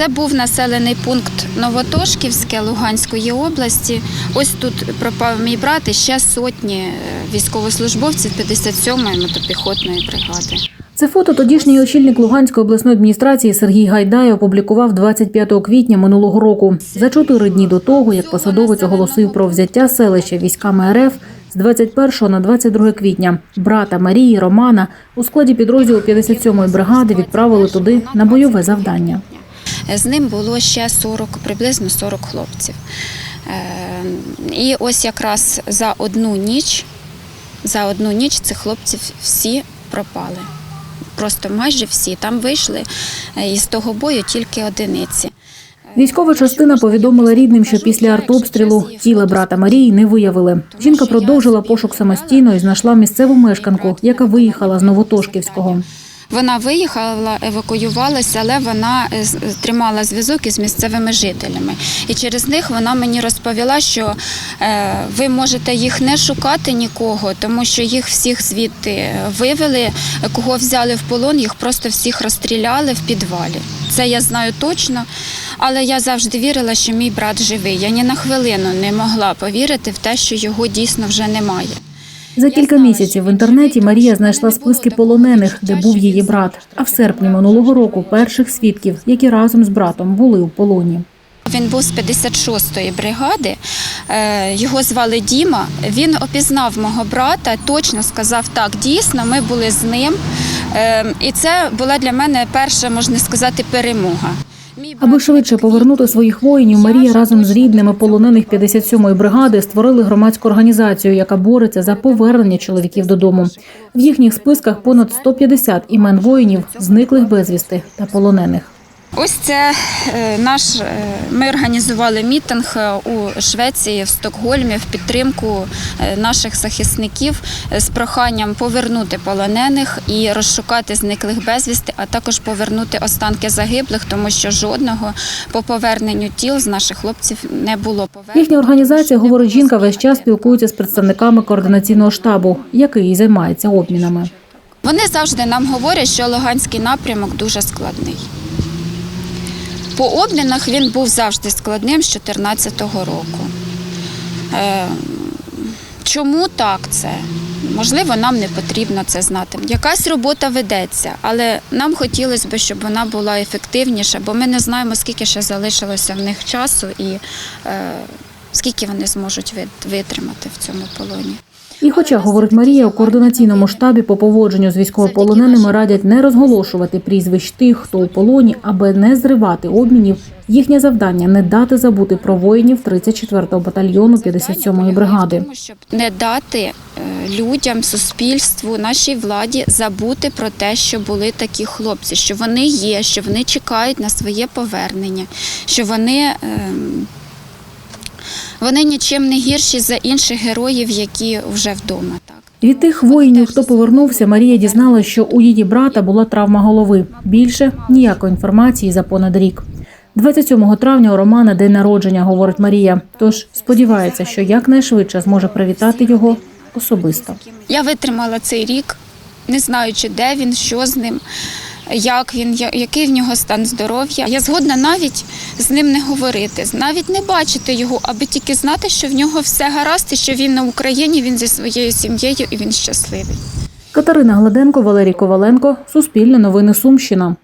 Це був населений пункт Новотошківське Луганської області. Ось тут пропав мій брат і ще сотні е, військовослужбовців 57-ї мотопіхотної бригади. Це фото тодішній очільник Луганської обласної адміністрації Сергій Гайдай опублікував 25 квітня минулого року. За чотири дні до того, як посадовець оголосив про взяття селища військами РФ з 21 на 22 квітня. Брата Марії Романа у складі підрозділу 57-ї бригади відправили туди на бойове завдання. З ним було ще 40, приблизно 40 хлопців. Е, І ось якраз за одну ніч, за одну ніч цих хлопців всі пропали. Просто майже всі. Там вийшли е, із того бою тільки одиниці. Військова частина повідомила рідним, що після артобстрілу тіла брата Марії не виявили. Жінка продовжила пошук самостійно і знайшла місцеву мешканку, яка виїхала з Новотошківського. Вона виїхала, евакуювалася, але вона е, тримала зв'язок із місцевими жителями. І через них вона мені розповіла, що е, ви можете їх не шукати нікого, тому що їх всіх звідти вивели, кого взяли в полон, їх просто всіх розстріляли в підвалі. Це я знаю точно. Але я завжди вірила, що мій брат живий. Я ні на хвилину не могла повірити в те, що його дійсно вже немає. За кілька місяців в інтернеті Марія знайшла списки полонених, де був її брат. А в серпні минулого року перших свідків, які разом з братом були у полоні. Він був з 56-ї бригади. е, Його звали Діма. Він опізнав мого брата, точно сказав так, дійсно, ми були з ним. Е, І це була для мене перша, можна сказати, перемога. Аби швидше повернути своїх воїнів, Марія разом з рідними полонених 57-ї бригади створили громадську організацію, яка бореться за повернення чоловіків додому. В їхніх списках понад 150 імен воїнів, зниклих безвісти та полонених. Ось це е, наш. е, Ми організували мітинг е, у Швеції в Стокгольмі в підтримку наших захисників з проханням повернути полонених і розшукати зниклих безвісти, а також повернути останки загиблих, тому що жодного по поверненню тіл з наших хлопців не було повернено. Їхня організація, говорить жінка, весь час спілкується з представниками координаційного штабу, який займається обмінами. Вони завжди нам говорять, що Луганський напрямок дуже складний. По обмінах він був завжди складним з 2014 року. Е, Чому так це? Можливо, нам не потрібно це знати. Якась робота ведеться, але нам хотілося б, щоб вона була ефективніша, бо ми не знаємо, скільки ще залишилося в них часу і е, скільки вони зможуть витримати в цьому полоні. І хоча, говорить Марія, у координаційному штабі по поводженню з військовополоненими радять не розголошувати прізвищ тих, хто у полоні, аби не зривати обмінів, їхнє завдання не дати забути про воїнів 34-го батальйону 57-ї бригади. Не дати е, людям, суспільству, нашій владі забути про те, що були такі хлопці, що вони є, що вони чекають на своє повернення, що вони. ем, Вони нічим не гірші за інших героїв, які вже вдома. Так. Від тих воїнів, хто повернувся, Марія дізналася, що у її брата була травма голови. Більше ніякої інформації за понад рік. 27 травня у Романа день народження, говорить Марія. Тож сподівається, що якнайшвидше зможе привітати його особисто. Я витримала цей рік, не знаючи, де він, що з ним, як він, який в нього стан здоров'я. Я згодна навіть з ним не говорити, навіть не бачити його, аби тільки знати, що в нього все гаразд, і що він на Україні, він зі своєю сім'єю і він щасливий. Катерина Гладенко, Валерій Коваленко, Суспільне новини Сумщина.